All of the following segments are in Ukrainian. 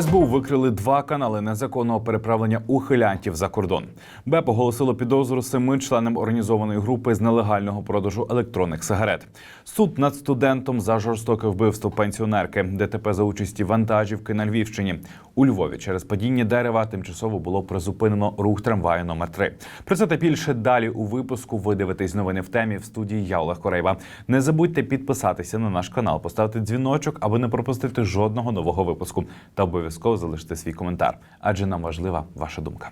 СБУ викрили два канали незаконного переправлення ухилянтів за кордон. БЕП оголосило підозру семи членам організованої групи з нелегального продажу електронних сигарет. Суд над студентом за жорстоке вбивство пенсіонерки, ДТП за участі вантажівки на Львівщині. У Львові через падіння дерева тимчасово було призупинено рух трамваю номер 3 Про це та більше далі у випуску. Ви дивитесь новини в темі в студії я Олег Корейва. Не забудьте підписатися на наш канал, поставити дзвіночок, аби не пропустити жодного нового випуску. Та обов'язково залиште свій коментар, адже нам важлива ваша думка.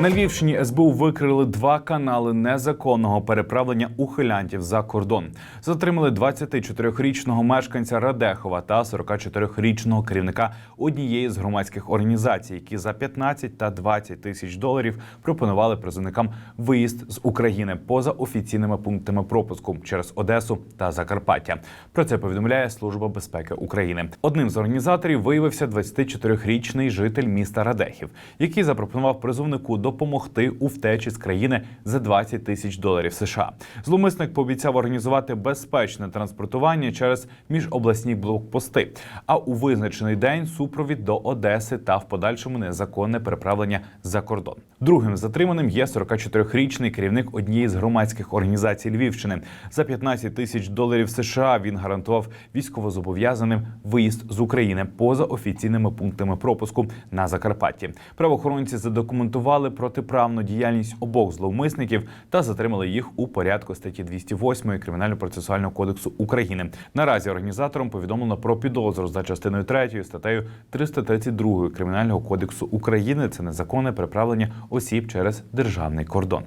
На Львівщині СБУ викрили два канали незаконного переправлення ухилянтів за кордон. Затримали 24-річного мешканця Радехова та 44-річного керівника однієї з громадських організацій, які за 15 та 20 тисяч доларів пропонували призовникам виїзд з України поза офіційними пунктами пропуску через Одесу та Закарпаття. Про це повідомляє Служба безпеки України. Одним з організаторів виявився 24-річний житель міста Радехів, який запропонував призовнику допомогти у втечі з країни за 20 тисяч доларів США. Зловмисник пообіцяв організувати безпечне транспортування через міжобласні блокпости. А у визначений день супровід до Одеси та в подальшому незаконне переправлення за кордон. Другим затриманим є 44-річний керівник однієї з громадських організацій Львівщини. За 15 тисяч доларів США він гарантував військовозобов'язаним виїзд з України поза офіційними пунктами пропуску на Закарпатті. Правоохоронці задокументували протиправну діяльність обох зловмисників та затримали їх у порядку статті 208 Кримінально-процесуального кодексу України. Наразі організаторам повідомлено про підозру за частиною 3 статтею 332 Кримінального кодексу України. Це незаконне переправлення осіб через державний кордон.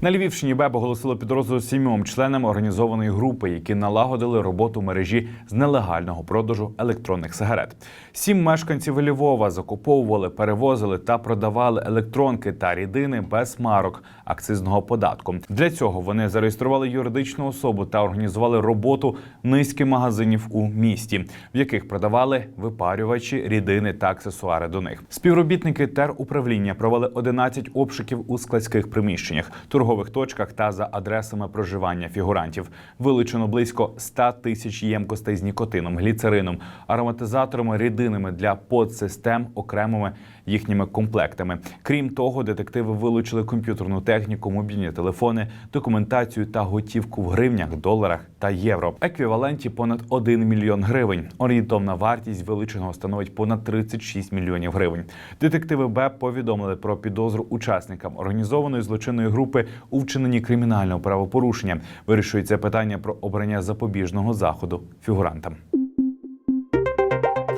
На Львівщині БЕБ оголосило підозру сімьом членам організованої групи, які налагодили роботу мережі з нелегального продажу електронних сигарет. Сім мешканців Львова закуповували, перевозили та продавали електронки та рідини без марок акцизного податку. Для цього вони зареєстрували юридичну особу та організували роботу низки магазинів у місті, в яких продавали випарювачі, рідини та аксесуари до них. Співробітники теруправління провели 11 обшуків у складських приміщеннях торгових точках та за адресами проживання фігурантів. Вилучено близько 100 тисяч ємкостей з нікотином, гліцерином, ароматизаторами, рідинами для подсистем, окремими їхніми комплектами. Крім того, детективи вилучили комп'ютерну техніку, мобільні телефони, документацію та готівку в гривнях, доларах та євро. Еквіваленті понад 1 мільйон гривень. Орієнтовна вартість вилученого становить понад 36 мільйонів гривень. Детективи БЕП повідомили про підозру учасникам організованої злочинної групи у вчиненні кримінального правопорушення. Вирішується питання про обрання запобіжного заходу фігурантам.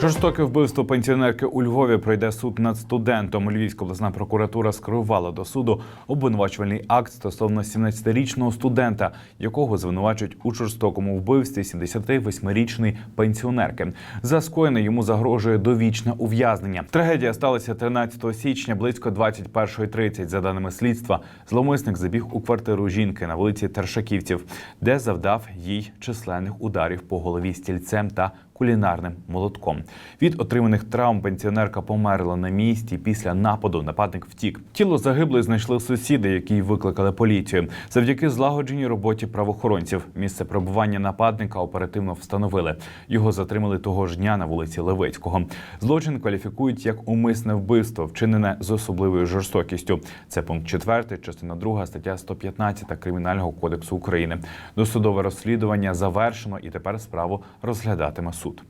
Жорстоке вбивство пенсіонерки у Львові пройде суд над студентом. Львівська обласна прокуратура скерувала до суду обвинувачувальний акт стосовно 17-річного студента, якого звинувачують у жорстокому вбивстві 78-річної пенсіонерки. За скоєне йому загрожує довічне ув'язнення. Трагедія сталася 13 січня близько 21.30. За даними слідства, зловмисник забіг у квартиру жінки на вулиці Тершаківців, де завдав їй численних ударів по голові стільцем та кулінарним молотком. Від отриманих травм пенсіонерка померла на місці. Після нападу нападник втік. Тіло загиблої знайшли сусіди, які викликали поліцію. Завдяки злагодженій роботі правоохоронців. Місце перебування нападника оперативно встановили. Його затримали того ж дня на вулиці Левицького. Злочин кваліфікують як умисне вбивство, вчинене з особливою жорстокістю. Це пункт 4, частина 2, стаття 115 кримінального кодексу України. Досудове розслідування завершено, і тепер справу розглядатиме суд суд.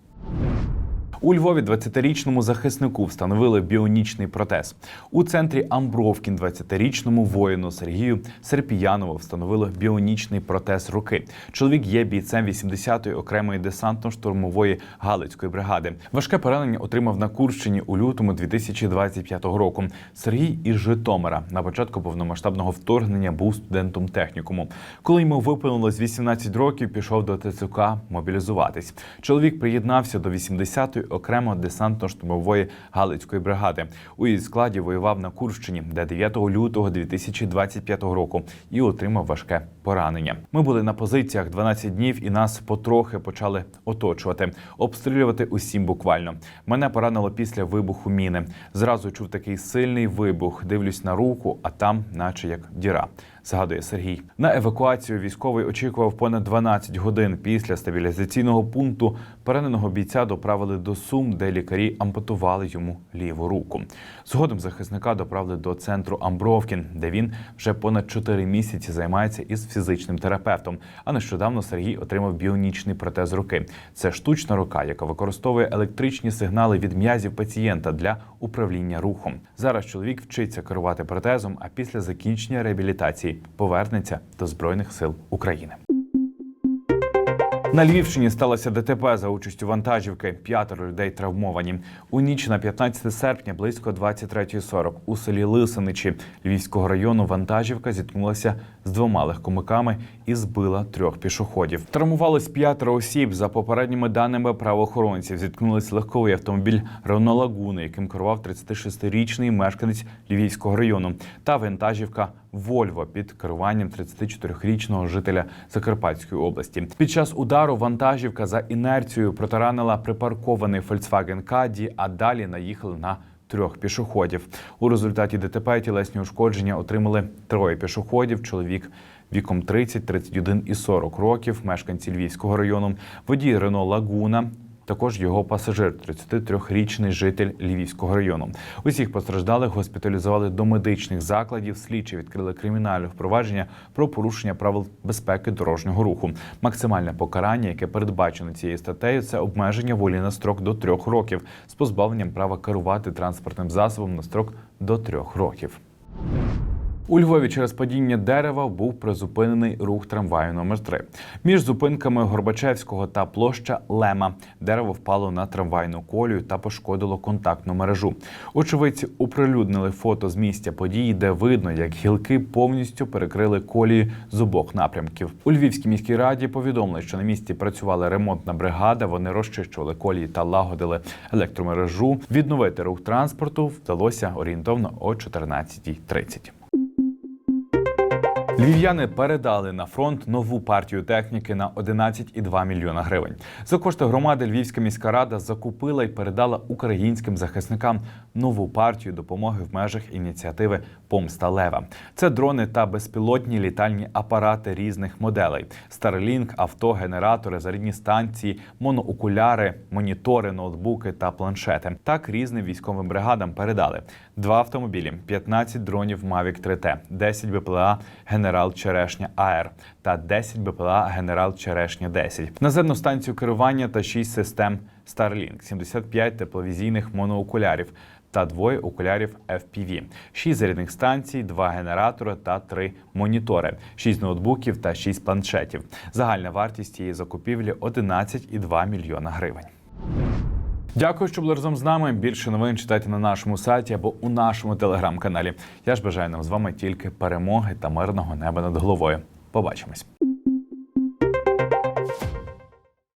У Львові 20-річному захиснику встановили біонічний протез. У центрі Амбровкін 20-річному воїну Сергію Серпіянову встановили біонічний протез руки. Чоловік є бійцем 80-ї окремої десантно-штурмової Галицької бригади. Важке поранення отримав на Курщині у лютому 2025 року. Сергій із Житомира на початку повномасштабного вторгнення був студентом технікуму. Коли йому виповнилось 18 років, пішов до ТЦК мобілізуватись. Чоловік приєднався до 80-ї окремо десантно-штурмової Галицької бригади. У її складі воював на Курщині, де 9 лютого 2025 року і отримав важке поранення. Ми були на позиціях 12 днів, і нас потрохи почали оточувати, обстрілювати усім буквально. Мене поранило після вибуху міни. Зразу чув такий сильний вибух. Дивлюсь на руку, а там, наче як діра. Згадує Сергій. На евакуацію військовий очікував понад 12 годин. Після стабілізаційного пункту пораненого бійця доправили до Сум, де лікарі ампутували йому ліву руку. Згодом захисника доправили до центру Амбровкін, де він вже понад 4 місяці займається із фізичним терапевтом. А нещодавно Сергій отримав біонічний протез руки. Це штучна рука, яка використовує електричні сигнали від м'язів пацієнта для управління рухом. Зараз чоловік вчиться керувати протезом, а після закінчення реабілітації повернеться до збройних сил України. На Львівщині сталося ДТП за участю вантажівки. П'ятеро людей травмовані. У ніч на 15 серпня близько 23.40 у селі Лисиничі Львівського району вантажівка зіткнулася з двома легкомиками і збила трьох пішоходів. Травмувались п'ятеро осіб. За попередніми даними правоохоронців, зіткнулись легковий автомобіль Рено Лагуни, яким керував 36-річний мешканець Львівського району, та вантажівка Вольво під керуванням 34-річного жителя Закарпатської області. Під час удару вантажівка за інерцією протаранила припаркований Volkswagen Caddy, а далі наїхали на трьох пішоходів. У результаті ДТП тілесні ушкодження отримали троє пішоходів. Чоловік віком 30, 31 і 40 років, мешканці Львівського району, водій Рено Лагуна. Також його пасажир, 33-річний житель Львівського району. Усіх постраждалих госпіталізували до медичних закладів. Слідчі відкрили кримінальне впровадження про порушення правил безпеки дорожнього руху. Максимальне покарання, яке передбачено цією статтею, це обмеження волі на строк до трьох років з позбавленням права керувати транспортним засобом на строк до трьох років. У Львові через падіння дерева був призупинений рух трамваю номер 3 Між зупинками Горбачевського та площа Лема дерево впало на трамвайну колію та пошкодило контактну мережу. Очевидці оприлюднили фото з місця події, де видно, як гілки повністю перекрили колії з обох напрямків. У Львівській міській раді повідомили, що на місці працювала ремонтна бригада. Вони розчищували колії та лагодили електромережу. Відновити рух транспорту вдалося орієнтовно о 14.30. Львів'яни передали на фронт нову партію техніки на 11,2 мільйона гривень. За кошти громади Львівська міська рада закупила і передала українським захисникам нову партію допомоги в межах ініціативи Помста Лева. Це дрони та безпілотні літальні апарати різних моделей: Starlink, авто, генератори, зарядні станції, моноокуляри, монітори, ноутбуки та планшети. Так різним військовим бригадам передали два автомобілі, 15 дронів Mavic 3T, 10 БПЛА Генерал Черешня АР та 10 БПЛА Генерал Черешня 10, наземну станцію керування та 6 систем Starlink, 75 тепловізійних моноокулярів та двоє окулярів FPV, 6 зарядних станцій, 2 генератори та 3 монітори, 6 ноутбуків та 6 планшетів. Загальна вартість цієї закупівлі 11,2 мільйона гривень. Дякую, що були разом з нами. Більше новин читайте на нашому сайті або у нашому телеграм-каналі. Я ж бажаю нам з вами тільки перемоги та мирного неба над головою. Побачимось.